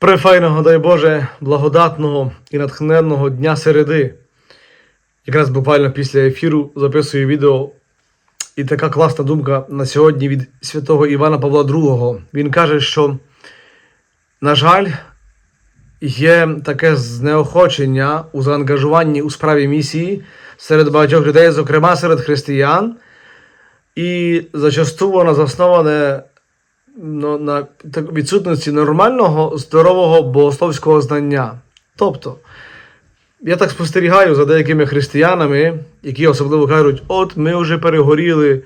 Префайного, дай Боже, благодатного і натхненного дня середи. Якраз буквально після ефіру записую відео. І така класна думка на сьогодні від святого Івана Павла II. Він каже, що, на жаль, є таке знеохочення у заангажуванні у справі місії серед багатьох людей, зокрема серед християн, і зачасту воно засноване ну, на так- відсутності нормального, здорового богословського знання. Тобто, я так спостерігаю за деякими християнами, які особливо кажуть, от ми вже перегоріли.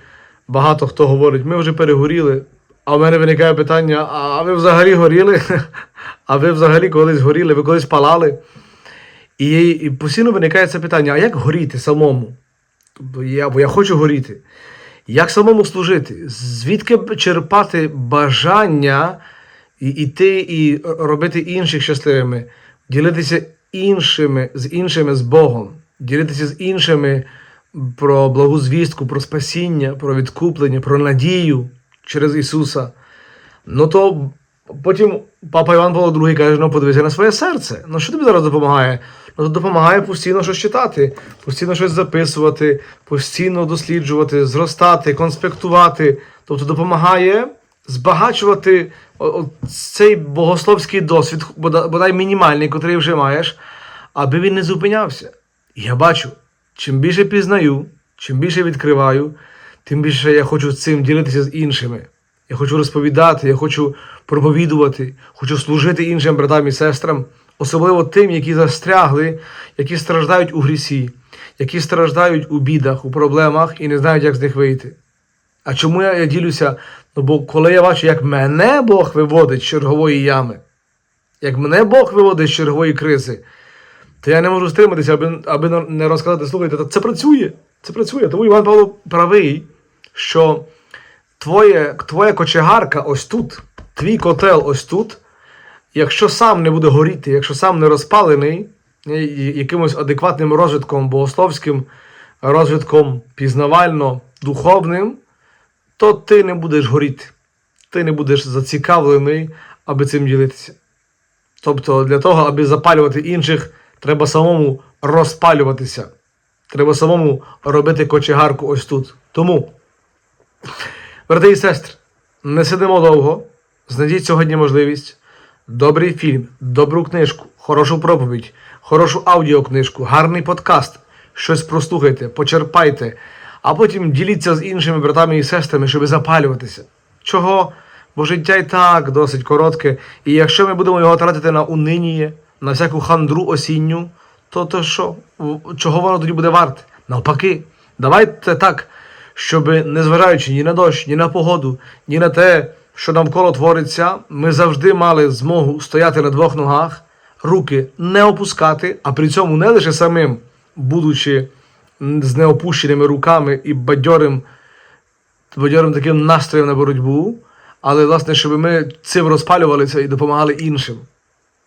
Багато хто говорить, ми вже перегоріли. А в мене виникає питання: а ви взагалі горіли? А ви взагалі колись горіли, ви колись палали? І, і постійно виникає це питання: а як горіти самому? Бо я, бо я хочу горіти. Як самому служити? Звідки черпати бажання і йти і робити інших щасливими, ділитися іншими з іншими з Богом, ділитися з іншими про благу звістку, про спасіння, про відкуплення, про надію через Ісуса. Ну то потім папа Іван Павло II каже: ну подивися на своє серце. Ну що тобі зараз допомагає? Ну, то допомагає постійно щось читати, постійно щось записувати, постійно досліджувати, зростати, конспектувати. Тобто допомагає збагачувати цей богословський досвід, бодай мінімальний, котрий вже маєш, аби він не зупинявся. І я бачу, чим більше пізнаю, чим більше відкриваю, тим більше я хочу цим ділитися з іншими. Я хочу розповідати, я хочу проповідувати, хочу служити іншим братам і сестрам, особливо тим, які застрягли, які страждають у грісі, які страждають у бідах, у проблемах і не знають, як з них вийти. А чому я, я ділюся? Ну, бо коли я бачу, як мене Бог виводить з чергової ями, як мене Бог виводить з чергової кризи, то я не можу стриматися, аби, аби не розказати, слухайте, це працює. Це працює. Тому Іван Павло правий, що твоє, твоя кочегарка ось тут, твій котел ось тут, якщо сам не буде горіти, якщо сам не розпалений е, якимось адекватним розвитком богословським, розвитком пізнавально-духовним, то ти не будеш горіти. Ти не будеш зацікавлений, аби цим ділитися. Тобто для того, аби запалювати інших, треба самому розпалюватися. Треба самому робити кочегарку ось тут. Тому, брати і сестри, не сидимо довго. Знайдіть сьогодні можливість. Добрий фільм, добру книжку, хорошу проповідь, хорошу аудіокнижку, гарний подкаст. Щось прослухайте, почерпайте, а потім діліться з іншими братами і сестрами, щоб запалюватися. Чого? Бо життя і так досить коротке, і якщо ми будемо його тратити на униніє, на всяку хандру осінню, то, то що? Чого воно тоді буде варте? Навпаки, давайте так, щоб незважаючи ні на дощ, ні на погоду, ні на те, що навколо твориться, ми завжди мали змогу стояти на двох ногах, руки не опускати, а при цьому не лише самим, будучи з неопущеними руками і бадьорим бадьорим таким настроєм на боротьбу, але власне, щоб ми цим розпалювалися і допомагали іншим.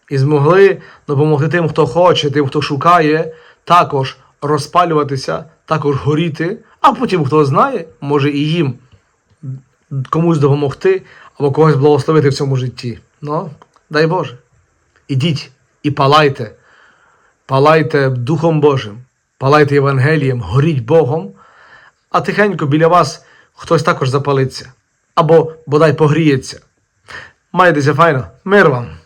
І змогли допомогти тим, хто хоче, тим, хто шукає, також розпалюватися, також горіти, а потім, хто знає, може і їм комусь допомогти або когось благословити в цьому житті. Ну, дай Боже. Ідіть і палайте, палайте Духом Божим, палайте Євангелієм, горіть Богом, а тихенько біля вас хтось також запалиться або бодай погріється. Майтеся файно, мир вам!